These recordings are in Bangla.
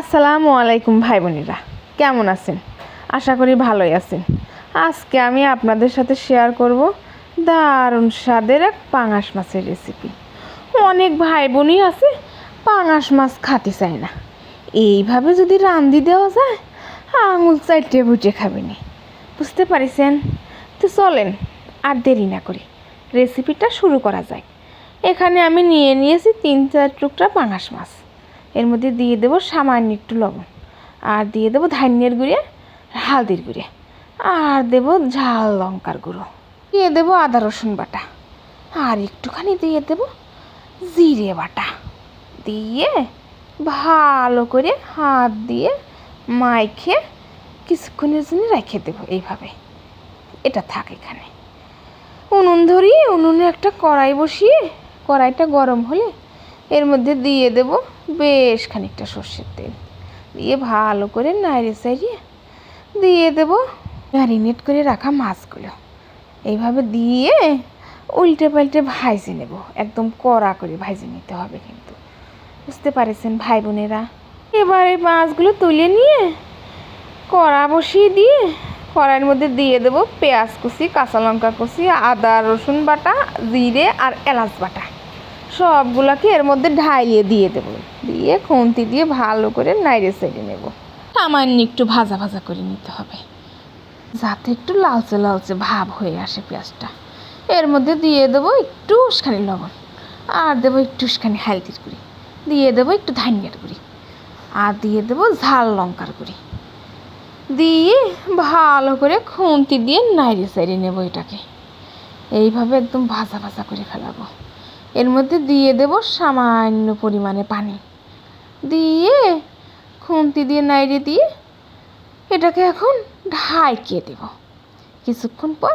আসসালামু আলাইকুম ভাই বোনেরা কেমন আছেন? আশা করি ভালোই আছেন। আজকে আমি আপনাদের সাথে শেয়ার করব দারুণ স্বাদের এক পাঙাশ মাছের রেসিপি অনেক ভাই বোনই আছে, পাঙাশ মাছ খাতে চায় না। এইভাবে যদি রান্দি দেওয়া যায়, আঙুল চাইটে বুটে খাবেনি বুঝতে পারিছেন? তো চলেন, আর দেরি না করি রেসিপিটা শুরু করা যায় এখানে আমি নিয়ে নিয়েছি তিন চার টুকরা পাঙাশ মাছ। এর মধ্যে দিয়ে দেবো সামান্য একটু লবণ। আর দিয়ে দেবো ধান্যের গুঁড়ে, হালদির গুঁড়ে। আর দেবো ঝাল লঙ্কার গুঁড়ো। দিয়ে দেবো আদা রসুন বাটা। আর একটুখানি দিয়ে দেবো জিরে বাটা। দিয়ে ভালো করে হাত দিয়ে মাইখে কিছুক্ষণের জন্য রেখে দেবো এইভাবে। এটা থাক এখানে। উনুন ধরিয়ে উনুনে একটা কড়াই বসিয়ে কড়াইটা গরম হলে এর মধ্যে দিয়ে দেব বেশ খানিকটা সর্ষের তেল। দিয়ে ভালো করে নাড়িয়ে সাইড়িয়ে দিয়ে দেব ম্যারিনেট করে রাখা মাছগুলো। এইভাবে দিয়ে উল্টে পাল্টে ভাইজে নেব। একদম কড়া করে ভাইজে নিতে হবে কিন্তু। বুঝতে পারেছেন ভাই বোনেরা? এবার এই মাছগুলো তুলে নিয়ে কড়া বসিয়ে দিয়ে কড়াইয়ের মধ্যে দিয়ে দেবো পেঁয়াজ কুচি, কাঁচা লঙ্কা কুচি, আদা, রসুন বাটা, জিরে আর এলাচ বাটা। সবগুলোকে এর মধ্যে ঢাইয়ে দিয়ে দেবো। দিয়ে খুন্তি দিয়ে ভালো করে নাইড়ে সেড়ে নেব। সামান্য একটু ভাজা ভাজা করে নিতে হবে। যাতে একটু লালচে লালচে ভাব হয়ে আসে পেঁয়াজটা। এর মধ্যে দিয়ে দেবো একটু উস্কানি লবণ। আর দেবো একটু উস্কানি হালদির গুঁড়ি। দিয়ে দেবো একটু ধানিয়ার গুঁড়ি। আর দিয়ে দেবো ঝাল লঙ্কার গুঁড়ি। দিয়ে ভালো করে খুন্তি দিয়ে নাইড়ে সাইড়ে নেব এটাকে। এইভাবে একদম ভাজা ভাজা করে ফেলাবো। এর মধ্যে দিয়ে দেব সামান্য পরিমাণে পানি। দিয়ে খুন্তি দিয়ে নাইড়ে দিয়ে এটাকে এখন ঢাইকে দেব। কিছুক্ষণ পর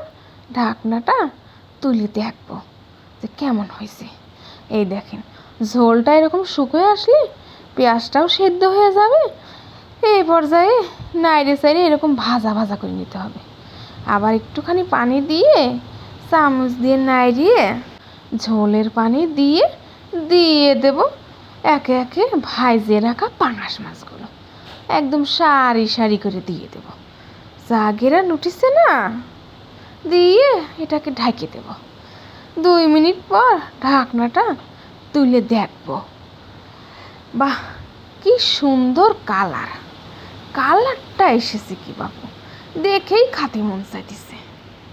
ঢাকনাটা তুলে দেখব যে কেমন হয়েছে। এই দেখেন, ঝোলটা এরকম শুকিয়ে আসলে পেঁয়াজটাও সেদ্ধ হয়ে যাবে। এই পর্যায়ে নাইড়ে সাইড়ে এরকম ভাজা ভাজা করে নিতে হবে। আবার একটুখানি পানি দিয়ে চামচ দিয়ে নাইড়িয়ে ঝোলের পানি দিয়ে দিয়ে দেব একে একে ভাইজে রাখা পাঙাশ মাছগুলো। একদম সারি সারি করে দিয়ে দেব। জাগেরা উঠিছে না, দিয়ে এটাকে ঢাকে দেব। দুই মিনিট পর ঢাকনাটা তুলে দেখব। বাহ, কি সুন্দর কালার। কালারটা এসেছে কি বাবু দেখেই খাতে মন চাইতেছে।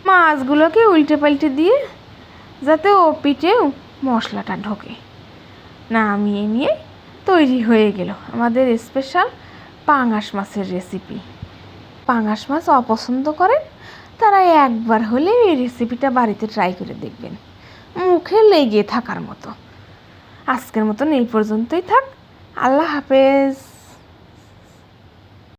মাছগুলোকে উল্টে পাল্টে দিয়ে যাতে ও পিঠেও মশলাটা ঢোকে। নামিয়ে নিয়ে তৈরি হয়ে গেল আমাদের স্পেশাল পাঙাশ মাছের রেসিপি পাঙাশ মাছ অপছন্দ করেন, তারা একবার হলে এই রেসিপিটা বাড়িতে ট্রাই করে দেখবেন। মুখে লেগে থাকার মতো। আজকের মতন এই পর্যন্তই থাক। আল্লাহ হাফেজ।